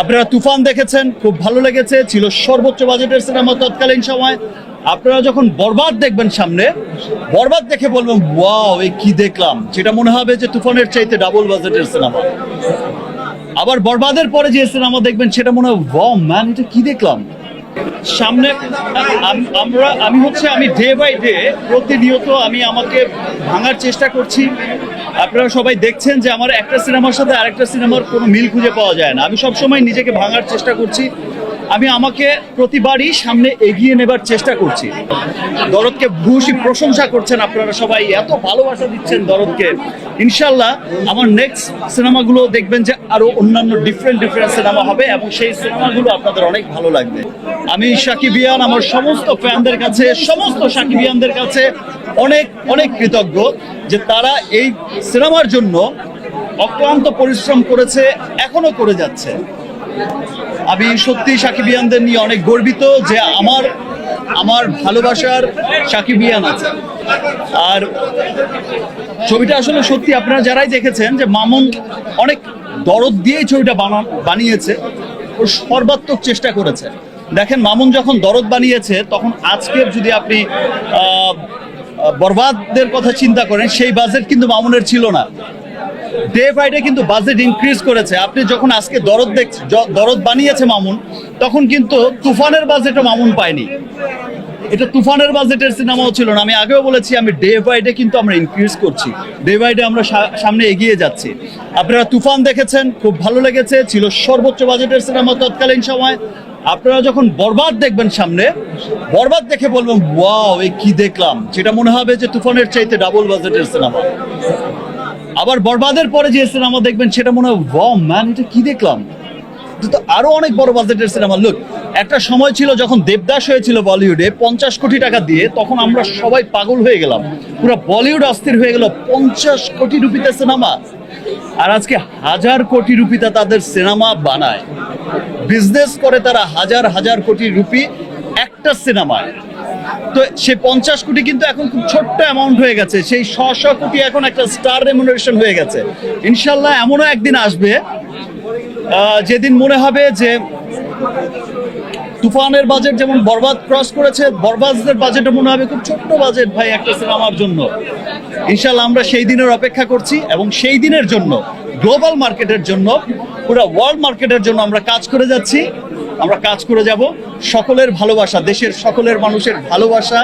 আপনারা তুফান দেখেছেন, খুব ভালো লেগেছে, ছিল সর্বোচ্চ বাজেটের সিনেমা তৎকালীন সময়। আপনারা যখন বরবাদ দেখবেন সামনে, বরবাদ দেখে বলবেন, ওয়াও, এই কি দেখলাম? যেটা মনে হবে যে তুফানের চাইতে ডাবল বাজেটের সিনেমা। আবার বরবাদের পরে যে সিনেমা দেখবেন, সেটা মনে হয় ওয়াও, ম্যান, এটা কি দেখলাম? সামনে আমরা, আমি হচ্ছে, আমি ডে বাই ডে প্রতিনিয়ত আমি আমাকে ভাঙার চেষ্টা করছি। আপনারা সবাই দেখছেন যে আমার একটা সিনেমার সাথে আরেকটা সিনেমার কোনো মিল খুঁজে পাওয়া যায় না। আমি সবসময় নিজেকে ভাঙার চেষ্টা করছি। আমি আমাকে প্রতিবারই সামনে এগিয়ে নেবার চেষ্টা করছি। দরদকে ভূয়সী প্রশংসা করছেন আপনারা সবাই, এত ভালোবাসা দিচ্ছেন দরদকে। ইনশাল্লাহ আমার নেক্সট সিনেমাগুলো দেখবেন যে আরও অন্যান্য ডিফারেন্ট ডিফারেন্ট সিনেমা হবে এবং সেই সিনেমাগুলো আপনাদের অনেক ভালো লাগবে। আমি সাকিবিয়ান আমার সমস্ত ফ্যানদের কাছে, সমস্ত সাকিবিয়ানদের কাছে অনেক অনেক কৃতজ্ঞ যে তারা এই সিনেমার জন্য অক্লান্ত পরিশ্রম করেছে, এখনও করে যাচ্ছে। আমি সত্যি সাকিবিয়ানদের নিয়ে অনেক গর্বিত যে আমার আমার ভালোবাসার সাকিবিয়ান আছে। আর ছবিটা আসলে সত্যি আপনারা যারাই দেখেছেন যে মামুন অনেক দরদ দিয়েই ছবিটা বানান বানিয়েছে ও সর্বাত্মক চেষ্টা করেছে। দেখেন মামুন যখন দরদ বানিয়েছে তখন আজকের যদি আপনি আহ, বরবাদের কথা চিন্তা করেন সেই বাজেট কিন্তু মামুনের ছিল না। ডে বাই ডে কিন্তু বাজেট ইনক্রিজ করেছে। আপনি যখন আজকে দরদ দেখ দরদ বানিয়েছে মামুন, তখন কিন্তু তুফানের বাজেটও মামুন পায়নি। এটা তুফানের বাজেটের সিনেমাও ছিল না। আমি আগেও বলেছি, আমি ডে বাই ডে কিন্তু আমরা ইনক্রিজ করছি। ডে বাই ডে আমরা সামনে এগিয়ে যাচ্ছি। আপনারা তুফান দেখেছেন, খুব ভালো লেগেছে, ছিল সর্বোচ্চ বাজেটের সিনেমা তৎকালীন সময়। আপনারা যখন বরবাদ দেখবেন সামনে, বরবাদ দেখে বলবেন, ওয়াও এই কি দেখলাম? যেটা মনে হবে যে তুফানের চাইতে ডাবল বাজেটের সিনেমা আবার বরবাদের পরে যে সিনেমা দেখবেন, সেটা মনে হয়, ওয়াও, ম্যান, এটা কি দেখলাম? তো আরও অনেক বড় বাজেটের সিনেমা। লুক, একটা সময় ছিল যখন দেবদাস হয়েছিল বলিউডে, পঞ্চাশ কোটি টাকা দিয়ে, তখন আমরা সবাই পাগল হয়ে গেলাম। পুরো বলিউড অস্থির হয়ে গেল, পঞ্চাশ কোটি রুপিতে সিনেমা। আর আজকে হাজার কোটি রুপিতে তাদের সিনেমা বানায়। বিজনেস করে তারা হাজার হাজার কোটি রুপি একটা সিনেমায়। তো সে পঞ্চাশ কোটি কিন্তু এখন খুব ছোট্ট অ্যামাউন্ট হয়ে গেছে। সেই শ শ কোটি এখন একটা স্টার রেমুনারেশন হয়ে গেছে। ইনশাল্লাহ এমনও একদিন আসবে যেদিন মনে হবে যে তুফানের বাজেট যেমন বরবাদ ক্রস করেছে বরবাদের বাজেটও মনে হবে খুব ছোট্ট বাজেট ভাই একটা সিনেমার জন্য। ইনশাল্লাহ আমরা সেই দিনের অপেক্ষা করছি এবং সেই দিনের জন্য গ্লোবাল মার্কেটের জন্য, পুরো ওয়ার্ল্ড মার্কেটের জন্য আমরা কাজ করে যাচ্ছি। আমরা কাজ করে যাব। সকলের ভালোবাসা, দেশের সকলের মানুষের ভালোবাসা,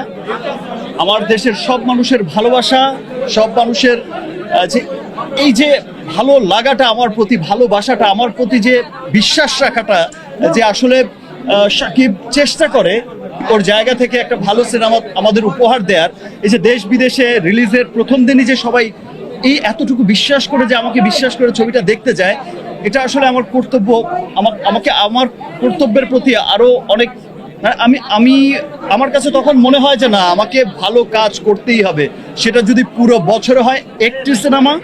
আমার দেশের সব মানুষের ভালোবাসা, সব মানুষের যে, এই যে ভালো লাগাটা, আমার প্রতি ভালোবাসাটা, আমার প্রতি যে বিশ্বাস রাখাটা, যে আসলে সাকিব চেষ্টা করে ওর জায়গা থেকে একটা ভালো সিনেমা আমাদের উপহার দেওয়ার এই যে দেশ বিদেশে রিলিজের প্রথম দিনই যে সবাই এই এতটুকু বিশ্বাস করে যে আমাকে বিশ্বাস করে ছবিটা দেখতে যায় এটা আসলে আমার কর্তব্য আমাকে, আমার কর্তব্যের প্রতি আরও অনেক মানে আমি আমি, আমার কাছে তখন মনে হয় যে না, আমাকে ভালো কাজ করতেই হবে। সেটা যদি পুরো বছরে হয়, একটি সিনেমা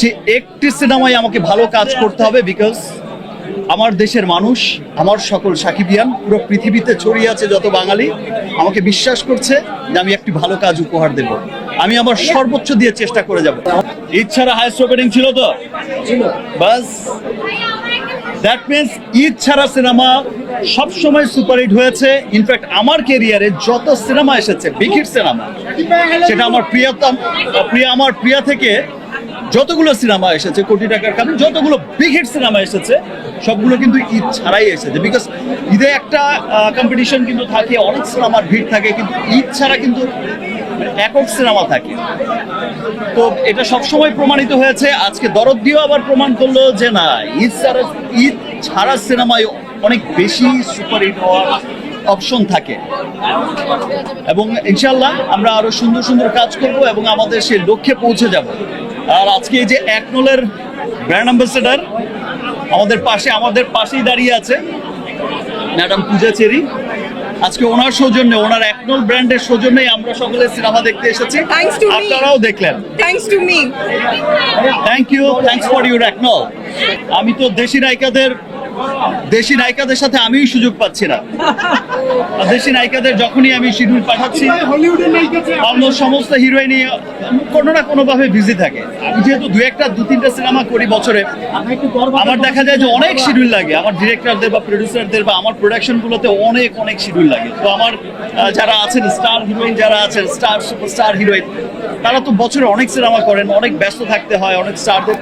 যে একটি সিনেমায় আমাকে ভালো কাজ করতে হবে বিকজ আমার দেশের মানুষ, আমার সকল সাকিবিয়ান, পুরো পৃথিবীতে ছড়িয়ে আছে যত বাঙালি, আমাকে বিশ্বাস করছে যে আমি একটি ভালো কাজ উপহার দেব। আমি আমার সর্বোচ্চ দিয়ে চেষ্টা করে যাব। ইচ্ছারা হাইস্ট ওপেনিং ছিল তো? বাস। দ্যাট মিনস ঈদ ছাড়া সিনেমা সবসময় সুপারহিট হয়েছে। ইনফ্যাক্ট আমার কেরিয়ারে যত সিনেমা এসেছে বিগ সিনেমা সেটা আমার প্রিয়তম, প্রিয়া, আমার প্রিয়া থেকে যতগুলো সিনেমা এসেছে, কোটি টাকার কারণ যতগুলো বিগ সিনেমা এসেছে, সবগুলো কিন্তু ঈদ ছাড়াই এসেছে। বিকজ ঈদে একটা কম্পিটিশন কিন্তু থাকে, অনেক সিনেমার ভিড় থাকে, কিন্তু ঈদ ছাড়া কিন্তু একক সিনেমা থাকে। তো এটা সবসময় প্রমাণিত হয়েছে। আজকে দরদ দিয়েও আবার প্রমাণ করল যে না, ঈদ ছাড়া ঈদ ছাড়া সিনেমায় অনেক বেশি সুপারহিট হওয়ার অপশন থাকে। এবং ইনশাল্লাহ আমরা আরও সুন্দর সুন্দর কাজ করব এবং আমাদের সেই লক্ষ্যে পৌঁছে যাব। আর আজকে এই যে একনোলের ব্র্যান্ড অ্যাম্বাসেডার, আমাদের পাশে, আমাদের পাশেই দাঁড়িয়ে আছে ম্যাডাম পূজা চেরি। আজকে ওনার সৌজন্যে ওনার একনোল ব্র্যান্ডের সৌজন্যেই আমরা সকলে সিনেমা দেখতে এসেছি. আপনারাও দেখলেন। Thanks to me thank you thanks for your একনল আমি তো দেশি নায়িকাদের দেশি নায়িকাদের সাথে আমি সুযোগ পাচ্ছি না। দেশি নায়িকাদের যখনই আমি শিডিউল পাঠাচ্ছি অলমোস্ট সমস্ত হিরোইনই কোনো না কোনোভাবে বিজি থাকে। আমি যেহেতু দু একটা, দু তিনটা সিনেমা করি বছরে, আমার দেখা যায় যে অনেক শিডিউল লাগে। আমার ডিরেক্টরদের বা প্রডিউসারদের বা আমার প্রোডাকশনগুলোতে অনেক অনেক শিডিউল লাগে। তো আমার যারা আছেন স্টার হিরোইন যারা আছেন স্টার সুপারস্টার হিরোইন তারা তো বছরে অনেক সিনেমা করেন, অনেক ব্যস্ত থাকতে হয়, অনেক স্টারদের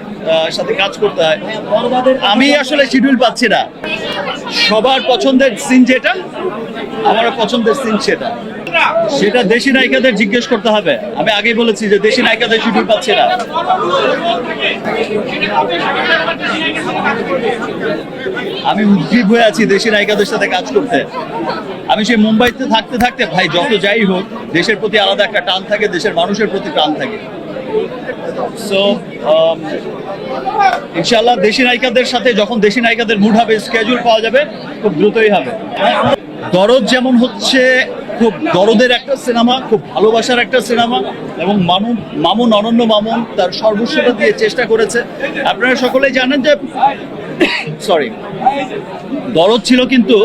সাথে কাজ করতে হয়। আমি আসলে শিডিউল পাচ্ছি না। সবার পছন্দের সিন যেটা আমার পছন্দের সিন সেটা। সেটা দেশি নায়িকাদের জিজ্ঞেস করতে হবে। আমি আগেই বলেছি যে দেশি নায়িকাদের শিডিউল পাচ্ছে না। আমি উদ্গ্রীব হয়ে আছি দেশি নায়িকাদের সাথে কাজ করতে। আমি সেই মুম্বাইতে থাকতে থাকতে, ভাই, যত যাই হোক, দেশের প্রতি আলাদা একটা টান থাকে, দেশের মানুষের প্রতি টান থাকে। সো ইনশাল্লাহ দেশি নায়িকাদের সাথে যখন দেশি নায়িকাদের মুড হবে স্কেজুল পাওয়া যাবে, খুব দ্রুতই হবে। দরদ যেমন হচ্ছে, খুব দরদের একটা সিনেমা খুব ভালোবাসার একটা সিনেমা এবং মামুন মামুন, অনন্য মামুন তার সর্বস্বটা দিয়ে চেষ্টা করেছে। আপনারা সকলেই জানেন যে সরি দরদ ছিল কিন্তু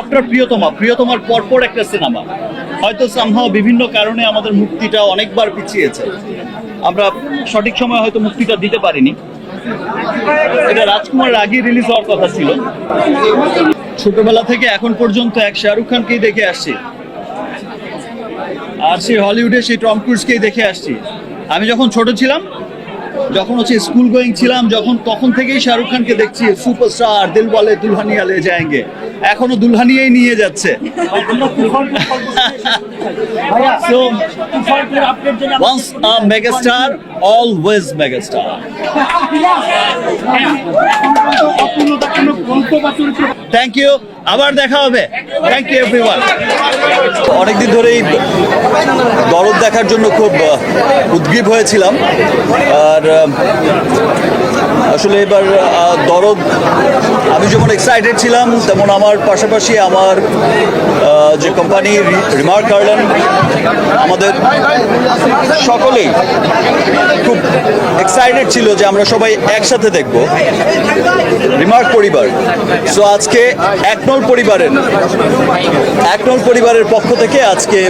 আপনার প্রিয়তমা, প্রিয়তমার পরপর একটা সিনেমা। হয়তো সামহাও বিভিন্ন কারণে আমাদের মুক্তিটা অনেকবার পিছিয়েছে। আমরা সঠিক সময় হয়তো মুক্তিটা দিতে পারিনি। এটা রাজকুমার আগে রিলিজ হওয়ার কথা ছিল। ছোটবেলা থেকে এখন পর্যন্ত এক শাহরুখ খানকেই দেখে আসছি। আর সেই হলিউডে সেই টম ক্রুজকেই দেখে আসছি। আমি যখন ছোট ছিলাম যখন হচ্ছে স্কুল গোয়িং ছিলাম যখন তখন থেকেই শাহরুখ খানকে দেখছি সুপারস্টার দিল বলে দুলহানিয়া লে যায়েঙ্গে। এখনও দুলহানিয়াই নিয়ে যাচ্ছে। Once a megastar, always megastar. Thank you আবার দেখা হবে। থ্যাংক ইউ এভরিওয়ান অনেকদিন ধরেই দরদ দেখার জন্য খুব উদ্গ্রীব হয়েছিলাম। আর আসলে এবার দরদ, আমি যেমন এক্সাইটেড ছিলাম, তেমন আমার পাশাপাশি আমার যে কোম্পানি রিমার্ক গার্ডেন আমাদের সকলেই খুব এক্সাইটেড ছিল যে আমরা সবাই একসাথে দেখব রিমার্ক পরিবার। সো আজকে একনল পরিবারের একনল পরিবারের পক্ষ থেকে আজকে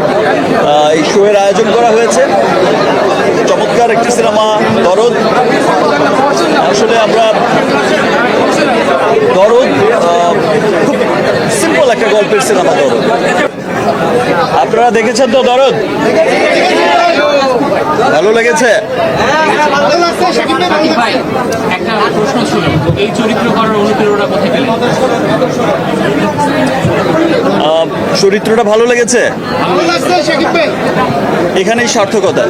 এই শোয়ের আয়োজন করা হয়েছে। চমৎকার একটি সিনেমা দরদ দরদ আহ, খুব সিম্পল একটা গল্পের সিনেমা দরদ আপনারা দেখেছেন তো দরদ? ভালো লেগেছে? চরিত্রটা ভালো লেগেছে? এখানেই সার্থকতা।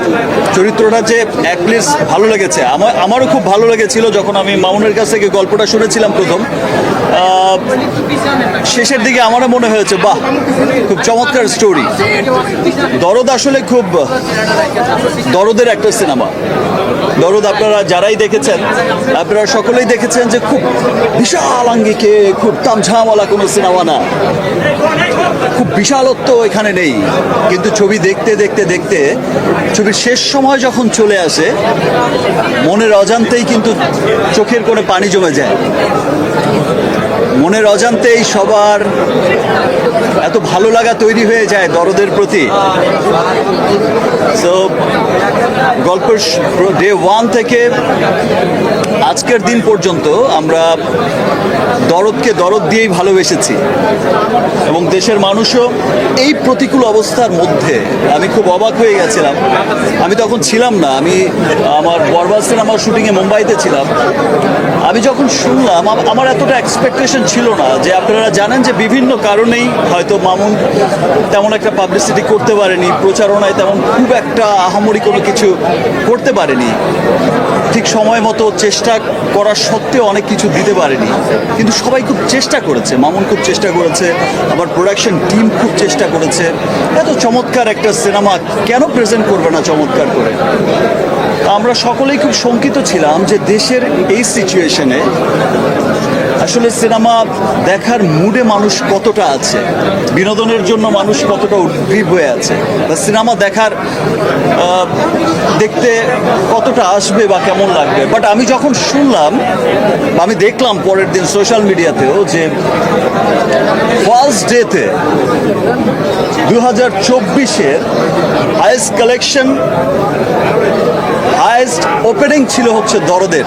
চরিত্রটা যে অ্যাটলিস্ট ভালো লেগেছে। আমার আমারও খুব ভালো লেগেছিল যখন আমি মামুনের কাছ থেকে গল্পটা শুনেছিলাম প্রথম। শেষের দিকে আমারও মনে হয়েছে, বাহ, খুব চমৎকার স্টোরি দরদ আসলে খুব দরদের একটা সিনেমা। দরদ আপনারা যারাই দেখেছেন, আপনারা সকলেই দেখেছেন যে খুব বিশাল আঙ্গিকে, খুব তামঝামওয়ালা কোনো সিনেমা না। খুব বিশালত্ব এখানে নেই। কিন্তু ছবি দেখতে দেখতে দেখতে, ছবির শেষ সময় যখন চলে আসে, মনের অজান্তেই কিন্তু চোখের কোণে পানি জমে যায়। মনের অজান্তেই সবার এত ভালো লাগা তৈরি হয়ে যায় দরদের প্রতি। সো গল্পের ডে ওয়ান থেকে আজকের দিন পর্যন্ত আমরা দরদকে দরদ দিয়েই ভালোবেসেছি। এবং দেশের মানুষও এই প্রতিকূল অবস্থার মধ্যে, আমি খুব অবাক হয়ে গেছিলাম। আমি তখন ছিলাম না, আমি আমার বরবাদ সিনেমার শুটিংয়ে মুম্বাইতে ছিলাম। আমি যখন শুনলাম আমার এতটা এক্সপেকটেশন ছিল না, যে আপনারা জানেন যে বিভিন্ন কারণেই হয়তো মামুন তেমন একটা পাবলিসিটি করতে পারেনি, প্রচারণায় তেমন খুব একটা আহামরি কোনো কিছু করতে পারেনি। ঠিক সময় মতো চেষ্টা করার সত্ত্বেও অনেক কিছু দিতে পারেনি। কিন্তু সবাই খুব চেষ্টা করেছে, মামুন খুব চেষ্টা করেছে, আবার প্রোডাকশন টিম খুব চেষ্টা করেছে। এত চমৎকার একটা সিনেমা কেন প্রেজেন্ট করবে না চমৎকার করে? আমরা সকলেই খুব শঙ্কিত ছিলাম যে দেশের এই সিচুয়েশনে আসলে সিনেমা দেখার মুডে মানুষ কতটা আছে? বিনোদনের জন্য মানুষ কতটা উদ্গ্রীব হয়ে আছে? বা সিনেমা দেখার দেখতে কতটা আসবে বা কেমন লাগবে? বাট আমি যখন শুনলাম আমি দেখলাম পরের দিন সোশ্যাল মিডিয়াতেও যে ফার্স্ট ডেতে দু হাজার চব্বিশের হায়েস্ট কালেকশন হায়েস্ট ওপেনিং ছিল হচ্ছে দরদের।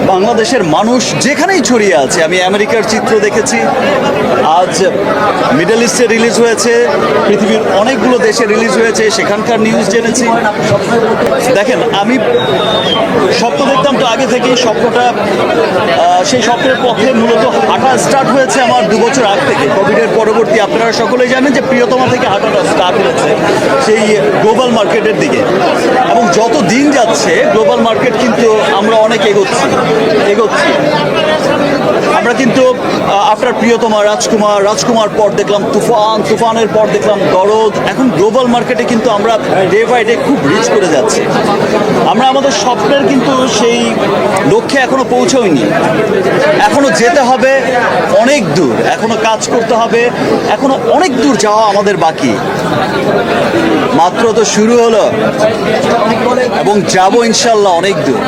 বাংলাদেশের মানুষ যেখানেই ছড়িয়ে আছে, আমি আমেরিকার চিত্র দেখেছি। আজ মিডল ইস্টে রিলিজ হয়েছে, পৃথিবীর অনেকগুলো দেশে রিলিজ হয়েছে, সেখানকার নিউজ জেনেছি। দেখেন, আমি স্বপ্ন দেখতাম তো আগে থেকেই স্বপ্নটা সেই স্বপ্নের পথে মূলত হাঁটা স্টার্ট হয়েছে আমার দু বছর আগ থেকে। কোভিডের পরবর্তী, আপনারা সকলেই জানেন যে প্রিয়তমা থেকে হাঁটাটা স্টার্ট হয়েছে সেই গ্লোবাল মার্কেটের দিকে। এবং যত দিন যাচ্ছে গ্লোবাল মার্কেট কিন্তু আমরা অনেক এগোচ্ছি। এগোচ্ছি। আমরা কিন্তু আফটার প্রিয়তমা রাজকুমার রাজকুমার পর দেখলাম তুফান, তুফানের পর দেখলাম দরদ। এখন গ্লোবাল মার্কেটে কিন্তু আমরা ডে বাই ডে খুব রিচ করে যাচ্ছি। আমরা আমাদের স্বপ্নের কিন্তু সেই লক্ষ্যে এখনও পৌঁছইনি এখনও যেতে হবে অনেক দূর। এখনও কাজ করতে হবে, এখনও অনেক দূর যাওয়া আমাদের বাকি। মাত্র তো শুরু হলো। এবং যাব ইনশাল্লাহ অনেক দূর।